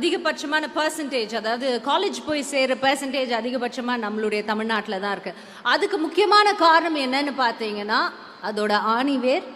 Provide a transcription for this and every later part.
அதிகபட்சமான பர்சன்டேஜ் அதாவது காலேஜ் போய் சேர்ற பர்சன்டேஜ் அதிகபட்சமாக நம்மளுடைய தமிழ்நாட்டில் தான் இருக்கு. அதுக்கு முக்கியமான காரணம் என்னன்னு பார்த்தீங்கன்னா அதோட ஆணிவேர்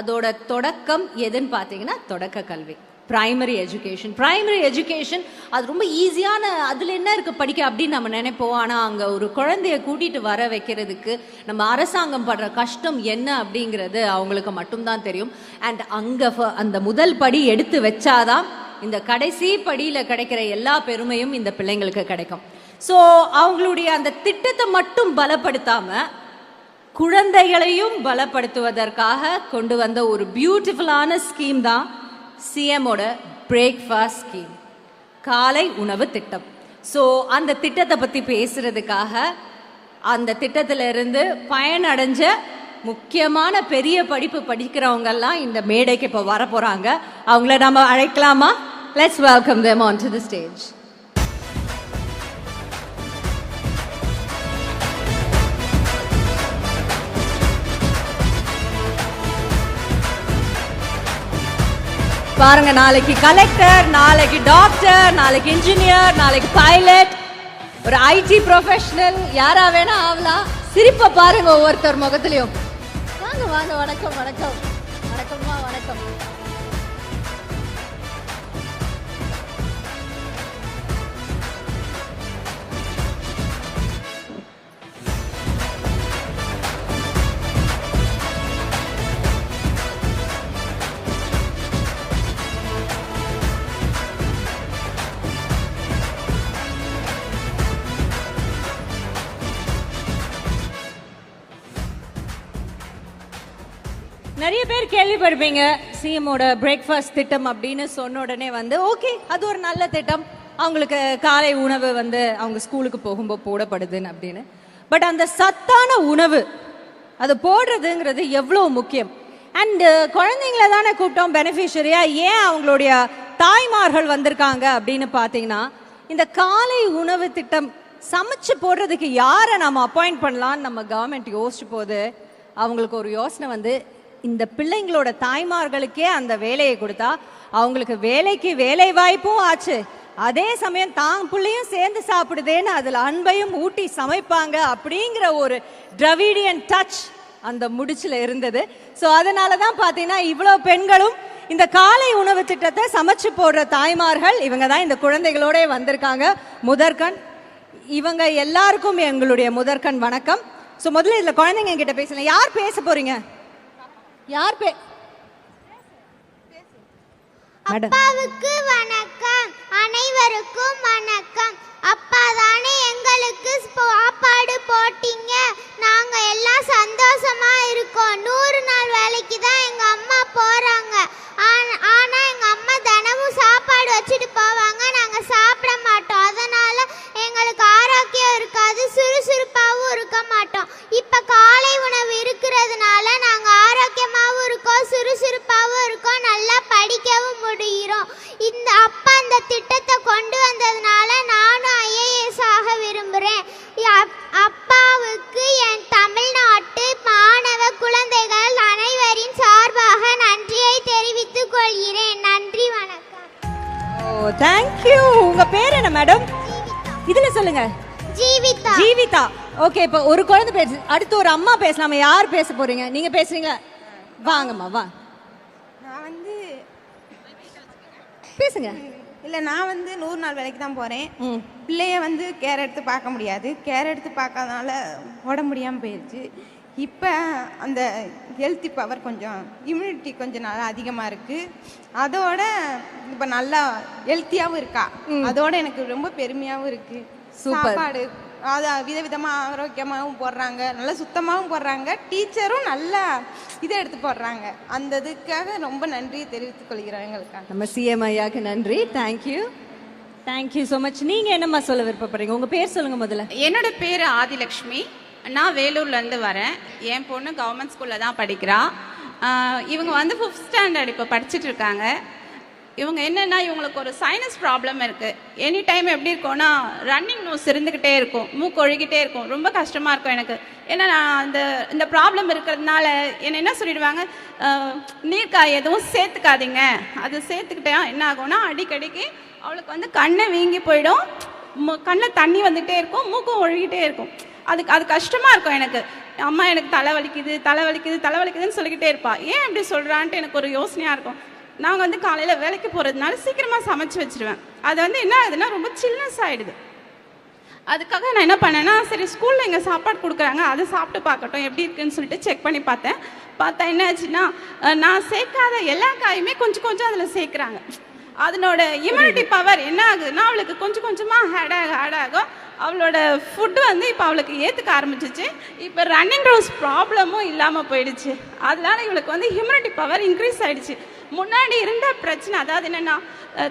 அதோட தொடக்கம் எதுன்னு பார்த்தீங்கன்னா தொடக்க கல்வி. பிரைமரி எஜுகேஷன் பிரைமரி எஜுகேஷன் அது ரொம்ப ஈஸியான அதில் என்ன இருக்குது படிக்க அப்படின்னு நம்ம நினைப்போம். ஆனால் அங்கே ஒரு குழந்தைய கூட்டிகிட்டு வர வைக்கிறதுக்கு நம்ம அரசாங்கம் படுற கஷ்டம் என்ன அப்படிங்கிறது அவங்களுக்கு மட்டும்தான் தெரியும். அண்ட் அங்கே அந்த முதல் படி எடுத்து வச்சாதான் இந்த கடைசி படியில் கிடைக்கிற எல்லா பெருமையும் இந்த பிள்ளைங்களுக்கு கிடைக்கும். ஸோ அவங்களுடைய அந்த திட்டத்தை மட்டும் பலப்படுத்தாம குழந்தைகளையும் பலப்படுத்துவதற்காக கொண்டு வந்த ஒரு பியூட்டிஃபுல்லான ஸ்கீம் தான் சிஎமோட பிரேக்ஃபாஸ்ட் ஸ்கீம் காலை உணவு திட்டம். ஸோ அந்த திட்டத்தை பற்றி பேசுறதுக்காக அந்த திட்டத்திலிருந்து பயனடைஞ்ச முக்கியமான பெரிய படிப்பு படிக்கிறவங்கெல்லாம் இந்த மேடைக்கு இப்போ வர அவங்கள நம்ம அழைக்கலாமா? Let's welcome them onto the stage. பாருங்க நாளைக்கு கலெக்டர் நாளைக்கு டாக்டர் நாளைக்கு இன்ஜினியர் நாளைக்கு பைலட் ஒரு ஐடி ப்ரொஃபஷனல் யாரா வேணா ஆகலாம் சிரிப்பை பாருங்க ஒவ்வொருத்தர் முகத்துலயும். வாங்க வாங்க வணக்கம் வணக்கம். நிறைய பேர் கேள்விப்படுவீங்க சிஎமோட பிரேக்ஃபாஸ்ட் திட்டம் அப்படின்னு சொன்ன உடனே வந்து ஓகே அது ஒரு நல்ல திட்டம். அவங்களுக்கு காலை உணவு வந்து அவங்க ஸ்கூலுக்கு போகும்போது போடப்படுதுன்னு அப்படின்னு. பட் அந்த சத்தான உணவு அது போடுறதுங்கிறது எவ்வளோ முக்கியம். அண்டு குழந்தைங்கள தானே கூப்பிட்டோம் பெனிஃபிஷரியாக ஏன் அவங்களுடைய தாய்மார்கள் வந்திருக்காங்க அப்படின்னு பார்த்தீங்கன்னா இந்த காலை உணவு திட்டம் சமைச்சு போடுறதுக்கு யாரை நம்ம அப்பாயிண்ட் பண்ணலாம்னு நம்ம கவர்மெண்ட் யோசிச்சு போது அவங்களுக்கு ஒரு யோசனை வந்து இந்த பிள்ளைங்களோட தாய்மார்களுக்கே அந்த வேலையை கொடுத்தா அவங்களுக்கு வேலைக்கு வேலை வாய்ப்பும் ஆச்சு. அதே சமயம் தான் பிள்ளையும் சேர்ந்து சாப்பிடுதேன்னு அதில் அன்பையும் ஊட்டி சமைப்பாங்க அப்படிங்கிற ஒரு டிரவிடியன் டச் அந்த முடிச்சில் இருந்தது. ஸோ அதனால தான் பார்த்தீங்கன்னா இவ்வளோ பெண்களும் இந்த காலை உணவு திட்டத்தை சமைச்சு போடுற தாய்மார்கள் இவங்க தான் இந்த குழந்தைகளோட வந்திருக்காங்க. முதற்கண் இவங்க எல்லாருக்கும் எங்களுடைய முதற்கண் வணக்கம். ஸோ முதல்ல இதில் குழந்தைங்க கிட்ட பேசலாம் யார் பேச போறீங்க? யார் பே அப்பாவுக்கு வணக்கம். அனைவருக்கும் வணக்கம். அப்பா தானே எங்களுக்கு சாப்பாடு போட்டீங்க. நாங்க எல்லாம் சந்தோஷமா இருக்கோம். நூறு நாள் வேலைக்கு தான் தேங்க்யூ உங்க பேர் என்ன மேடம் இதுல சொல்லுங்க. ஜீவிதா. ஜீவிதா. ஓகே இப்போ ஒரு குழந்தை பேசு அடுத்து ஒரு அம்மா பேசலாமா? யார் பேச போறீங்க? நீங்க பேசுறீங்களா? வாங்கம்மா வா. நான் வந்து பேசுங்க. இல்லை நான் வந்து நூறு நாள் வேலைக்கு தான் போகிறேன் பிள்ளைய வந்து கேர் எடுத்து பார்க்க முடியாது. கேர் எடுத்து பார்க்காதனால உடம்பு முடியாமல் போயிடுச்சு இப்போ அந்த ஹெல்த்தி பவர் கொஞ்சம் இம்யூனிட்டி கொஞ்சம் நல்லா அதிகமாக இருக்குது அதோட இப்போ நல்லா ஹெல்த்தியாகவும் இருக்கா? அதோட எனக்கு ரொம்ப பெருமையாகவும் இருக்குது Super. சாப்பாடு அது விதவிதமாக ஆரோக்கியமாகவும் போடுறாங்க. நல்லா சுத்தமாகவும் போடுறாங்க. டீச்சரும் நல்லா இதை எடுத்து போடுறாங்க. அந்த இதுக்காக ரொம்ப நன்றியை தெரிவித்துக் கொள்கிறேன் எங்களுக்காக. நம்ம சிஎம் ஐயாக்கு நன்றி. தேங்க்யூ தேங்க்யூ ஸோ மச் நீங்க என்னம்மா சொல்ல விருப்பப்படுறீங்க? உங்க பேர் சொல்லுங்க முதல்ல. என்னோட பேர் ஆதிலக்ஷ்மி. நான் வேலூர்லேருந்து வரேன். என் பொண்ணு கவர்மெண்ட் ஸ்கூலில் தான் படிக்கிறா. இவங்க வந்து ஃபிஃப்த் ஸ்டாண்டர்ட் இப்போ படிச்சுட்டு இருக்காங்க. இவங்க என்னென்னா இவங்களுக்கு ஒரு சைனஸ் ப்ராப்ளம் இருக்குது எனி டைம் எப்படி இருக்கும்னா ரன்னிங் நோஸ் இருந்துக்கிட்டே இருக்கும். மூக்கு ஒழுகிட்டே இருக்கும். ரொம்ப கஷ்டமாக இருக்கும் எனக்கு. ஏன்னா நான் அந்த இந்த ப்ராப்ளம் இருக்கிறதுனால என்ன என்ன சொல்லிடுவாங்க? நீர்க்காய் எதுவும் சேர்த்துக்காதீங்க. அது சேர்த்துக்கிட்டே என்ன ஆகும்னா அடிக்கடிக்கு அவளுக்கு வந்து கண்ணை வீங்கி போயிடும். கண்ணில் தண்ணி வந்துகிட்டே இருக்கும். மூக்கும் ஒழுகிட்டே இருக்கும். அதுக்கு அது கஷ்டமாக இருக்கும் எனக்கு. அம்மா எனக்கு தலை வலிக்குது தலை வலிக்குது தலை வலிக்குதுன்னு சொல்லிக்கிட்டே இருப்பா. ஏன் இப்படி சொல்கிறான்ட்டு எனக்கு ஒரு யோசனையாக இருக்கும். நாங்கள் வந்து காலையில் வேலைக்கு போகிறதுனால சீக்கிரமாக சமைச்சு வச்சுருவேன். அது வந்து என்ன ஆகுதுன்னா ரொம்ப சில்னஸ் ஆகிடுது அதுக்காக நான் என்ன பண்ணேன்னா சரி ஸ்கூலில் இங்கே சாப்பாடு கொடுக்குறாங்க அதை சாப்பிட்டு பார்க்கட்டும் எப்படி இருக்குன்னு சொல்லிட்டு செக் பண்ணி பார்த்தேன். பார்த்தா என்ன ஆச்சுன்னா நான் சேர்க்காத எல்லா காயுமே கொஞ்சம் கொஞ்சம் அதில் சேர்க்குறாங்க. அதனோட இம்யூனிட்டி பவர் என்ன ஆகுதுன்னா அவளுக்கு கொஞ்சம் கொஞ்சமாக ஆட் ஆக ஆட் ஆகும். அவளோட ஃபுட்டு வந்து இப்போ அவளுக்கு ஏற்றுக்க ஆரம்பிச்சிச்சு. இப்போ ரன்னிங் ரோஸ் ப்ராப்ளமும் இல்லாமல் போயிடுச்சு. அதனால இவளுக்கு வந்து இம்யூனிட்டி பவர் இன்க்ரீஸ் ஆயிடுச்சு. முன்னாடி இருந்த பிரச்சனை அதாவது என்னென்னா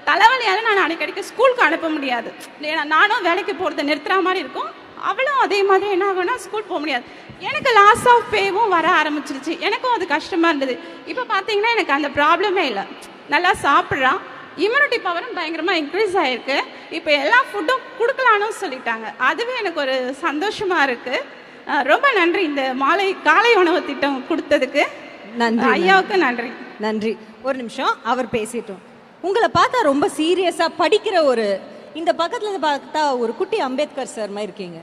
தலைவலியால் நான் அடிக்கடிக்கு ஸ்கூலுக்கு அனுப்ப முடியாது. ஏன்னா நானும் வேலைக்கு போகிறத நிறுத்துற மாதிரி இருக்கும். அவளும் அதே மாதிரி என்ன ஆகும்னா ஸ்கூல் போக முடியாது. எனக்கு லாஸ் ஆஃப் பேவும் வர ஆரம்பிச்சிருச்சு. எனக்கும் அது கஷ்டமாக இருந்தது. இப்போ பார்த்தீங்கன்னா எனக்கு அந்த ப்ராப்ளமே இல்லை. நல்லா சாப்பிட்றான். இம்யூனிட்டி பவரும் பயங்கரமாக இன்க்ரீஸ் ஆகிருக்கு இப்போ எல்லா ஃபுட்டும் கொடுக்கலான்னு சொல்லிட்டாங்க. அதுவே எனக்கு ஒரு சந்தோஷமாக இருக்குது ரொம்ப நன்றி இந்த மாலை காலை உணவு திட்டம் கொடுத்ததுக்கு. நன்றி ஐயாவுக்கு நன்றி. நன்றி. ஒரு நிமிஷம் அவர் பேசிட்டோம். உங்களை பார்த்தா ரொம்ப சீரியஸா படிக்கிற ஒரு இந்த பக்கத்துல இருந்து பார்த்தா ஒரு குட்டி அம்பேத்கர் சார் மாதிரி இருக்கீங்க.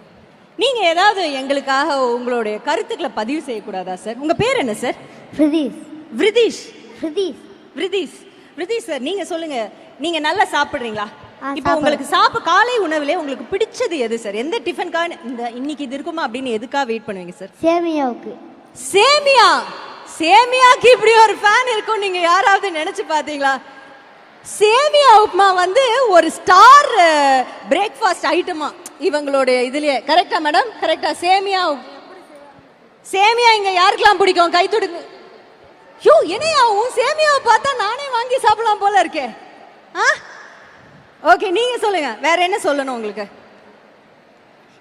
நீங்க ஏதாவது எங்களுக்காக உங்களுடைய கருத்துக்களை பதிவு செய்யக்கூடாதா சார் உங்க பேர் என்ன சார் பிரதீஷ் விருதீஷ் பிரதீஷ் விருதீஷ் விருதீஷ் சார் நீங்க சொல்லுங்க. நீங்க நல்லா சாப்பிடுறீங்களா? இப்போ உங்களுக்கு சாப்பிட காலை உணவுல உங்களுக்கு பிடிச்சது எது சார்? எந்த டிஃபனுக்காக இந்த இன்னைக்கு இது இருக்குமா அப்படின்னு எதுக்காக வெயிட் பண்ணுவீங்க சார்? சேமியாவுக்கு. சேமியா? சேமியாக்கு இப்படி ஒரு ஃபேன் இருக்கும் நீங்க யாராவது நினைச்சு பாத்தீங்களா சேமியா உப்புமா வந்து ஒரு ஸ்டார் பிரேக்ஃபாஸ்ட் ஐட்டமா இவங்களுடைய இதுலயே. கரெக்டா மேடம் கரெக்டா சேமியா சேமியா இங்க யாருக்கெல்லாம் பிடிக்கும்? கை தொடுங்க. யோ என்னையா உன் சேமியாவை பார்த்தா நானே வாங்கி சாப்பிடலாம் போல இருக்கே. ஆ? ஓகே நீங்க சொல்லுங்க. வேற என்ன சொல்லணும் உங்களுக்கு?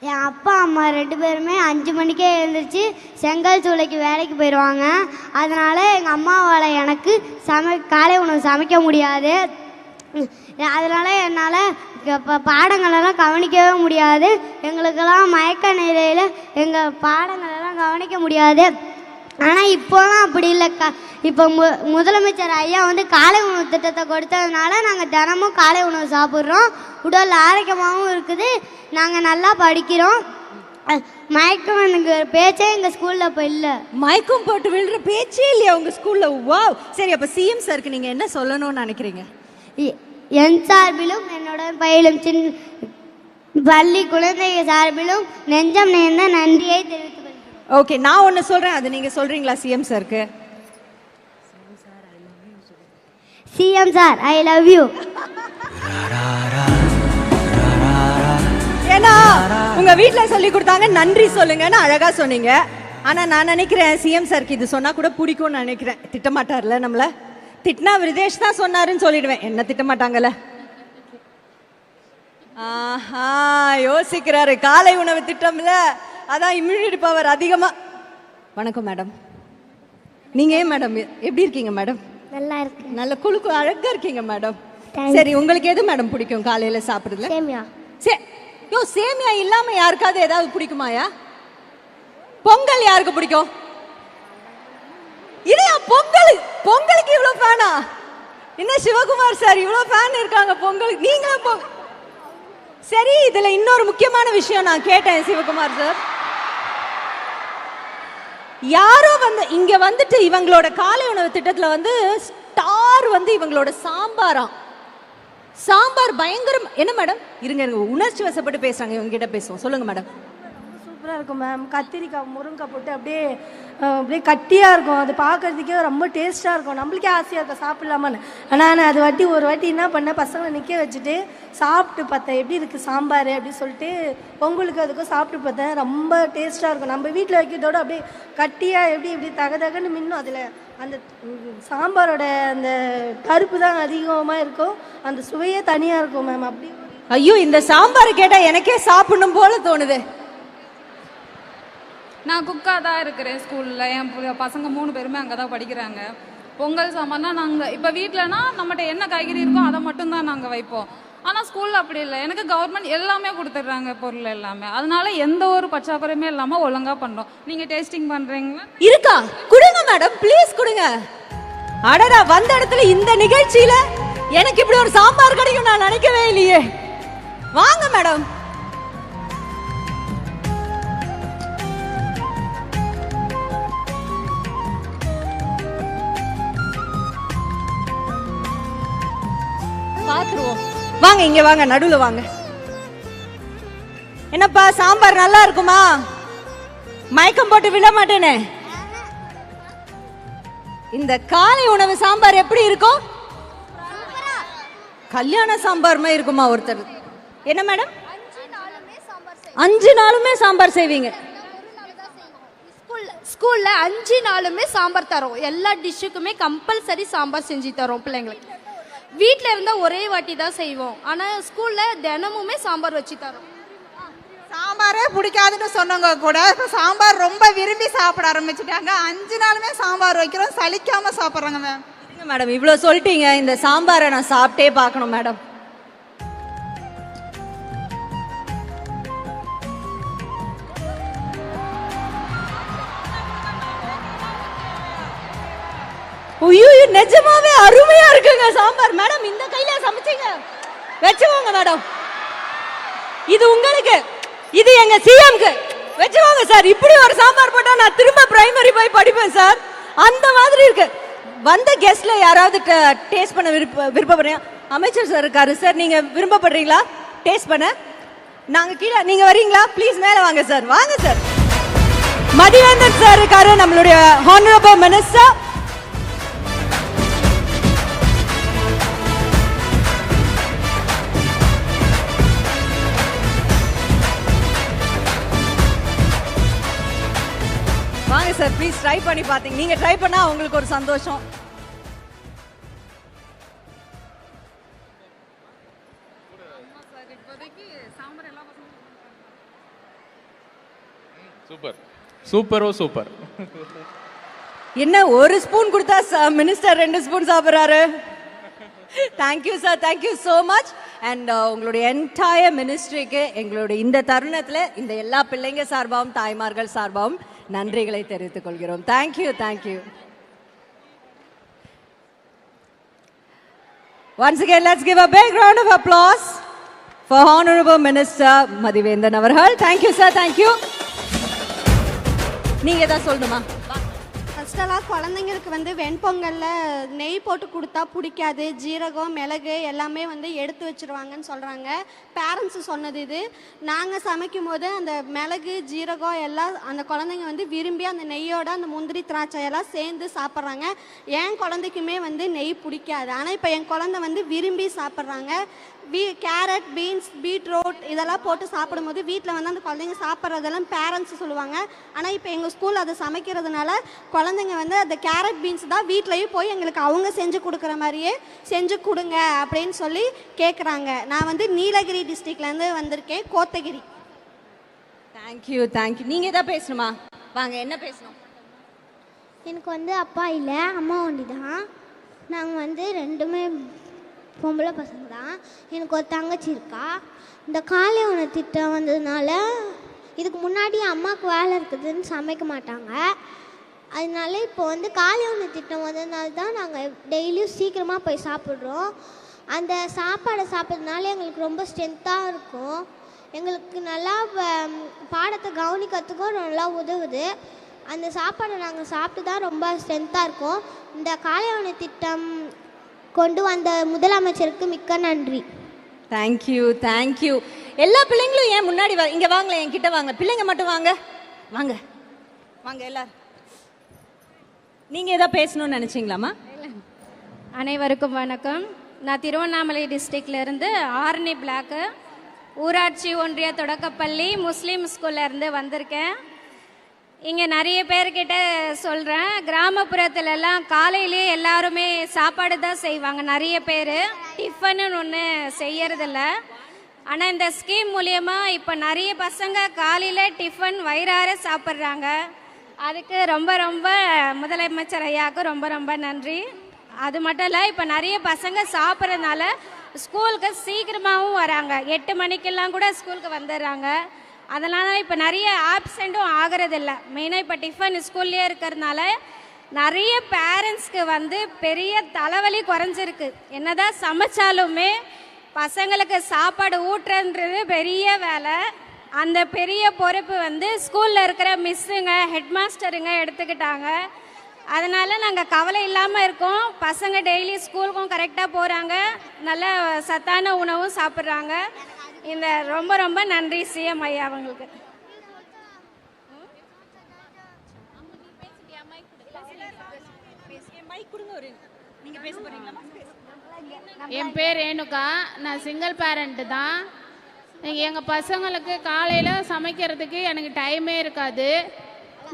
என் அப்பா அம்மா ரெண்டு பேருமே அஞ்சு மணிக்கே எழுந்திரிச்சு செங்கல் சூளைக்கு வேலைக்கு போயிடுவாங்க அதனால எங்கள் அம்மாவால் எனக்கு சமை காலை உணவு சமைக்க முடியாது. அதனால என்னால் இப்போ பாடங்களெல்லாம் கவனிக்கவே முடியாது. எங்களுக்கெல்லாம் மயக்க நிலையில் எங்கள் பாடங்களெல்லாம் கவனிக்க முடியாது. ஆனால் இப்போலாம் அப்படி இல்லை க இப்போ மு முதலமைச்சர் ஐயா வந்து காலை உணவு திட்டத்தை கொடுத்ததுனால நாங்கள் தினமும் காலை உணவு சாப்பிட்றோம். உடல் ஆரோக்கியமாகவும் இருக்குது. நாங்கள் நல்லா படிக்கிறோம். மயக்கம் எனக்கு பேச்சே எங்கள் ஸ்கூலில் இப்போ இல்லை. மயக்கம் போட்டு விழுற பேச்சே இல்லையா உங்க ஸ்கூல்ல வாவ் சரி அப்ப சிஎம் சாருக்கு நீங்க என்ன சொல்லணும்னு நினைக்கிறீங்க? என் சார்பிலும் என்னுடன் பயிலும் சின் பள்ளி குழந்தைகள் சார்பிலும் நெஞ்சம் நேர்ந்த நன்றியை கொள்கிறேன் ஓகே நான் ஒன்னு சொல்றேன் அது நீங்க சொல்றீங்களா சிஎம் சாருக்கு CM sir I love you ஏன்னா உங்க வீட்ல சொல்லி கொடுத்தாங்க நன்றி சொல்லுங்கன்னு அழகா சொன்னீங்க. ஆனா நான் நினைக்கிறேன் சிஎம் சாருக்கு இது சொன்னா கூட பிடிக்கும்னு நினைக்கிறேன். திட்ட மாட்டார்ல நம்மள? திட்டினா விருதேஷ் தான் சொன்னாருன்னு சொல்லிடுவேன். என்ன திட்ட மாட்டாங்கல்ல? ஆஹா யோசிக்கிறாரு காலை உணவு திட்டம்ல. அதான் இம்யூனிட்டி பவர் அதிகமா. வணக்கம் மேடம் நீங்க ஏன் மேடம் எப்படி இருக்கீங்க மேடம் நல்லா இருக்கு நல்ல குழுக்கு அழகா இருக்கீங்க மேடம் சரி உங்களுக்கு எது மேடம் பிடிக்கும் காலையில சாப்பிடுறதுல? சேமியா. சே யோ சேமியா இல்லாம யாருக்காவது ஏதாவது பிடிக்குமாயா? பொங்கல் யாருக்கு பிடிக்கும்? இல்லையா பொங்கல்? பொங்கலுக்கு இவ்வளவு ஃபேனா என்ன சிவகுமார் சார் இவ்வளவு ஃபேன் இருக்காங்க பொங்கலுக்கு? நீங்களும் சரி இதுல இன்னொரு முக்கியமான விஷயம் நான் கேட்டேன் சிவகுமார் சார். யாரோ வந்து இங்க வந்துட்டு இவங்களோட காலை உணவு திட்டத்துல வந்து ஸ்டார் வந்து இவங்களோட சாம்பாராம் சாம்பார் பயங்கரம் என்ன மேடம்? இருங்க இருங்க உணர்ச்சி வசப்பட்டு பேசுறாங்க இவங்க கிட்ட பேசுவோம். சொல்லுங்க மேடம். சூப்பராக இருக்கும் மேம் கத்திரிக்காய் முருங்கை போட்டு அப்படியே அப்படியே கட்டியாக இருக்கும். அது பார்க்கறதுக்கே ரொம்ப டேஸ்ட்டாக இருக்கும். நம்மளுக்கே ஆசையாக இருக்கும் சாப்பிட்லாமான்னு. ஆனால் நான் அது வாட்டி ஒரு வாட்டி என்ன பண்ணேன் பசங்களை நிற்க வச்சுட்டு சாப்பிட்டு பார்த்தேன். எப்படி இருக்குது சாம்பார் அப்படின்னு சொல்லிட்டு பொங்கலுக்கு அதுக்கும் சாப்பிட்டு பார்த்தேன். ரொம்ப டேஸ்ட்டாக இருக்கும். நம்ம வீட்டில் வைக்கிறதோட அப்படியே கட்டியாக எப்படி எப்படி தக தகன்னு மின்னும். அதில் அந்த சாம்பாரோட அந்த கருப்பு தான் அதிகமாக இருக்கும். அந்த சுவையே தனியாக இருக்கும் மேம் அப்படி ஐயோ இந்த சாம்பார் கேட்டால் எனக்கே சாப்பிடணும் போல தோணுது. நான் குக்காக தான் இருக்கிறேன் ஸ்கூலில் என் பு- பசங்க மூணு பேருமே அங்கே தான் படிக்கிறாங்க. பொங்கல் சாம்பார்னா நாங்கள் இப்போ வீட்டிலனா நம்மகிட்ட என்ன காய்கறி இருக்கோ அதை மட்டும் தான் நாங்கள் வைப்போம். ஆனால் ஸ்கூலில் அப்படி இல்லை. எனக்கு கவர்மெண்ட் எல்லாமே கொடுத்துட்றாங்க பொருள் எல்லாமே. அதனால எந்த ஒரு பற்றாக்குறையுமே இல்லாமல் ஒழுங்காக பண்ணுறோம் நீங்கள் டேஸ்டிங் பண்ணுறீங்களா இருக்கா? கொடுங்க மேடம் ப்ளீஸ் கொடுங்க. அடடா வந்த இடத்துல இந்த நிகழ்ச்சியில எனக்கு இப்படி ஒரு சாம்பார் கிடைக்கும் நான் நினைக்கவே இல்லையே. வாங்க மேடம் வாங்க இங்க வாங்க நடுவுல வாங்க. என்னப்பா சாம்பார் நல்லா இருக்குமா? மயக்கம் போட்டு விட மாட்டேனே. இந்த காலை உணவு சாம்பார் எப்படி இருக்கும்? கல்யாண சாம்பார் மாதிரி இருக்குமா ஒருத்தர்? என்ன மேடம்? அஞ்சு நாளுமே சாம்பார் செய்வீங்க. ஸ்கூல்ல அஞ்சு நாளுமே சாம்பார் தரோம். எல்லா டிஷ்ஷுக்குமே கம்பல்சரி சாம்பார் செஞ்சு தரோம் பிள்ளைங்களுக்கு. வீட்டில் இருந்தால் ஒரே வாட்டி தான் செய்வோம். ஆனால் ஸ்கூலில் தினமுமே சாம்பார் வச்சு தரோம். சாம்பாரே பிடிக்காதுன்னு சொன்னவங்க கூட இப்போ சாம்பார் ரொம்ப விரும்பி சாப்பிட ஆரம்பிச்சிட்டாங்க. அஞ்சு நாளுமே சாம்பார் வைக்கிறோம் சலிக்காம சாப்பிட்றாங்க மேம் மேடம் இவ்வளோ சொல்லிட்டீங்க. இந்த சாம்பாரை நான் சாப்பிட்டே பார்க்கணும் மேடம் ஐயோ நிஜமாவே அருமையா இருக்குங்க சாம்பார். மேடம் இந்த கையில சமைச்சீங்க. வச்சுக்கோங்க மேடம். இது உங்களுக்கு. இது எங்க சிஎம்க்கு. வச்சுக்கோங்க சார். இப்படி ஒரு சாம்பார் போட்டா நான் திரும்ப பிரைமரி போய் படிப்பேன் சார். அந்த மாதிரி இருக்கு. வந்த கெஸ்ட்ல யாராவது டேஸ்ட் பண்ண விருப்ப விருப்பப்படுறீங்க? அமைச்சர் சார் இருக்காரு. சார் நீங்க விரும்பப்படுறீங்களா டேஸ்ட் பண்ண? நாங்க கீழே நீங்க வரீங்களா? ப்ளீஸ் மேல வாங்க சார் வாங்க சார் மதிவந்தன் சார் இருக்காரு நம்மளுடைய honourable minister sir please try பண்ணி பார்த்தீங்க நீங்க ட்ரை பண்ணா உங்களுக்கு ஒரு சந்தோஷம். சூப்பர். சூப்பரோ சூப்பர். என்ன ஒரு ஸ்பூன் கொடுத்தா மினிஸ்டர் ரெண்டு ஸ்பூன் சாப்பிட்றாரு. Thank you sir thank you so much and உங்களுடைய என்டையர் மினிஸ்ட்ரிக்கு எங்களுடைய இந்த தருணத்தில் இந்த எல்லா பிள்ளைங்க சார்பாகவும் தாய்மார்கள் சார்பாகவும் நன்றிகளை தெரிவித்துக் கொள்கிறோம் thank you thank you Once again, let's give a big round of applause for Honorable Minister Madhivendan Avarhal. Thank you, sir. Thank you. நீங்க ஏதாவது சொல்லணுமா ஃபஸ்ட்டெல்லாம் குழந்தைங்களுக்கு வந்து வெண்பொங்கலில் நெய் போட்டு கொடுத்தா பிடிக்காது ஜீரகம் மிளகு எல்லாமே வந்து எடுத்து வச்சிருவாங்கன்னு சொல்கிறாங்க பேரண்ட்ஸு சொன்னது இது. நாங்கள் சமைக்கும் போது அந்த மிளகு ஜீரகம் எல்லாம் அந்த குழந்தைங்க வந்து விரும்பி அந்த நெய்யோட அந்த முந்திரி திராட்சை எல்லாம் சேர்ந்து சாப்பிட்றாங்க. என் குழந்தைக்குமே வந்து நெய் பிடிக்காது. ஆனால் இப்போ என் குழந்தை வந்து விரும்பி சாப்பிட்றாங்க. பீ கேரட் பீன்ஸ் பீட்ரூட் இதெல்லாம் போட்டு சாப்பிடும்போது வீட்டில் வந்து அந்த குழந்தைங்க சாப்பிட்றதெல்லாம் பேரண்ட்ஸ் சொல்லுவாங்க. ஆனால் இப்போ எங்கள் ஸ்கூல் அதை சமைக்கிறதுனால குழந்தைங்க வந்து அந்த கேரட் பீன்ஸ் தான் வீட்லேயும் போய் எங்களுக்கு அவங்க செஞ்சு கொடுக்குற மாதிரியே செஞ்சு கொடுங்க அப்படின்னு சொல்லி கேட்குறாங்க நான் வந்து நீலகிரி டிஸ்ட்ரிக்ட்லேருந்து வந்திருக்கேன் கோத்தகிரி. தேங்க்யூ தேங்க்யூ நீங்க ஏதாவது பேசணுமா? வாங்க என்ன பேசணும்? எனக்கு வந்து அப்பா இல்லை அம்மா ஒண்டி தான் நாங்கள் வந்து ரெண்டுமே பொம்பளை பசங்க தான். எனக்கு ஒரு தங்கச்சி இருக்கா. இந்த காலை உணவு திட்டம் வந்ததுனால இதுக்கு முன்னாடி அம்மாவுக்கு வேலை இருக்குதுன்னு சமைக்க மாட்டாங்க. அதனால இப்போ வந்து காலை உணவு திட்டம் வந்ததுனால தான் நாங்கள் டெய்லியும் சீக்கிரமாக போய் சாப்பிட்றோம். அந்த சாப்பாடை சாப்பிட்றதுனால எங்களுக்கு ரொம்ப ஸ்ட்ரென்த்தாக இருக்கும். எங்களுக்கு நல்லா பாடத்தை கவனிக்கிறதுக்கும் நல்லா உதவுது. அந்த சாப்பாடை நாங்கள் சாப்பிட்டு தான் ரொம்ப ஸ்ட்ரென்த்தாக இருக்கோம். இந்த காலை உணவு திட்டம் கொண்டு வந்த முதலமைச்சருக்கு மிக்க நன்றி. தேங்க்யூ தேங்க்யூ எல்லா பிள்ளைங்களும் ஏன் முன்னாடி வா இங்க வாங்களேன் என்கிட்ட வாங்க. பிள்ளைங்க மட்டும் வாங்க. வாங்க. வாங்க எல்லாரும். நீங்க ஏதாவது பேசணும்னு நினைச்சீங்களாமா அனைவருக்கும் வணக்கம். நான் திருவண்ணாமலை டிஸ்ட்ரிக்ட்ல இருந்து ஆரணி பிளாக்கு ஊராட்சி ஒன்றிய தொடக்கப்பள்ளி முஸ்லீம் ஸ்கூல்ல இருந்து வந்திருக்கேன். இங்கே நிறைய பேர்கிட்ட சொல்கிறேன் கிராமப்புறத்துல எல்லாம் காலையிலே எல்லாருமே சாப்பாடு தான் செய்வாங்க நிறைய பேர். டிஃபனு ஒன்று செய்யறதில்ல. ஆனால் இந்த ஸ்கீம் மூலியமாக இப்போ நிறைய பசங்க காலையில் டிஃபன் வயிறார சாப்பிட்றாங்க. அதுக்கு ரொம்ப ரொம்ப முதலமைச்சர் ஐயாவுக்கு ரொம்ப ரொம்ப நன்றி. அது மட்டும் இல்லை இப்போ நிறைய பசங்க சாப்பிட்றதுனால ஸ்கூலுக்கு சீக்கிரமாகவும் வராங்க. எட்டு மணிக்கெல்லாம் கூட ஸ்கூலுக்கு வந்துடுறாங்க. அதனால் இப்போ நிறைய ஆப்சண்ட்டும் ஆகிறதில்ல. மெயினாக இப்போ டிஃபன் ஸ்கூல்லேயே இருக்கிறதுனால நிறைய பேரண்ட்ஸ்க்கு வந்து பெரிய தலைவலி குறைஞ்சிருக்கு. என்னதான் சமைச்சாலுமே பசங்களுக்கு சாப்பாடு ஊட்டுறன்றது பெரிய வேலை. அந்த பெரிய பொறுப்பு வந்து ஸ்கூலில் இருக்கிற மிஸ்ஸுங்க ஹெட் மாஸ்டருங்க எடுத்துக்கிட்டாங்க. அதனால் நாங்கள் கவலை இல்லாமல் இருக்கோம். பசங்க டெய்லி ஸ்கூலுக்கும் கரெக்டாக போகிறாங்க நல்ல சத்தான உணவும் சாப்பிட்றாங்க. இந்த ரொம்ப ரொம்ப நன்றி சிஎம் ஐயா அவங்களுக்கு. என் பேர் ரேணுகா. நான் சிங்கிள் பேரண்ட்டு தான். எங்கள் பசங்களுக்கு காலையில் சமைக்கிறதுக்கு எனக்கு டைமே இருக்காது.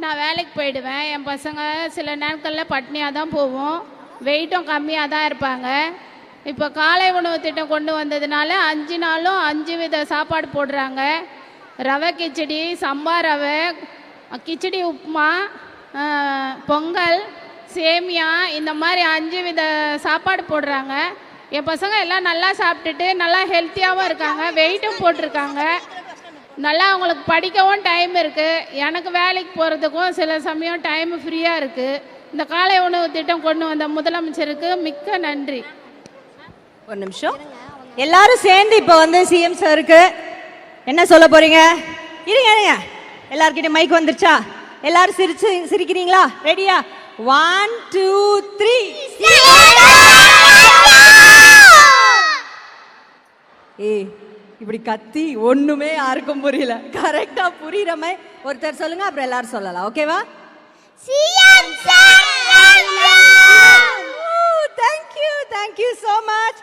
நான் வேலைக்கு போயிடுவேன். என் பசங்க சில நாட்களில் பட்னியாக தான் போவோம். வெயிட்டும் கம்மியாக தான் இருப்பாங்க. இப்போ காலை உணவு திட்டம் கொண்டு வந்ததுனால அஞ்சு நாளும் அஞ்சு வித சாப்பாடு போடுறாங்க. ரவை கிச்சடி சம்பா ரவை கிச்சடி உப்புமா பொங்கல் சேமியா இந்த மாதிரி அஞ்சு வித சாப்பாடு போடுறாங்க. என் பசங்க எல்லாம் நல்லா சாப்பிட்டுட்டு நல்லா ஹெல்த்தியாகவும் இருக்காங்க. வெயிட்டும் போட்டிருக்காங்க. நல்லா அவங்களுக்கு படிக்கவும் டைம் இருக்குது எனக்கு வேலைக்கு போகிறதுக்கும் சில சமயம் டைம் ஃப்ரீயாக இருக்குது இந்த காலை உணவு திட்டம் கொண்டு வந்த முதலமைச்சருக்கு மிக்க நன்றி. ஒரு நிமிஷம். எல்லாரும் சேர்ந்து இப்போ வந்து சிஎம் சாருக்கு என்ன சொல்ல போறீங்க? இருங்க இருங்க. எல்லாருக்கிட்டையும் மைக் வந்துருச்சா? எல்லாரும் சிரிச்சு சிரிக்கிறீங்களா? ரெடியா ஒன் டூ த்ரீ ஏய் இப்படி கத்தி ஒண்ணுமே யாருக்கும் புரியல. கரெக்டா புரியுற மாதிரி ஒருத்தர் சொல்லுங்க அப்புறம் எல்லாரும் சொல்லலாம். ஓகேவா தேங்க்யூ தேங்க்யூ ஸோ மச்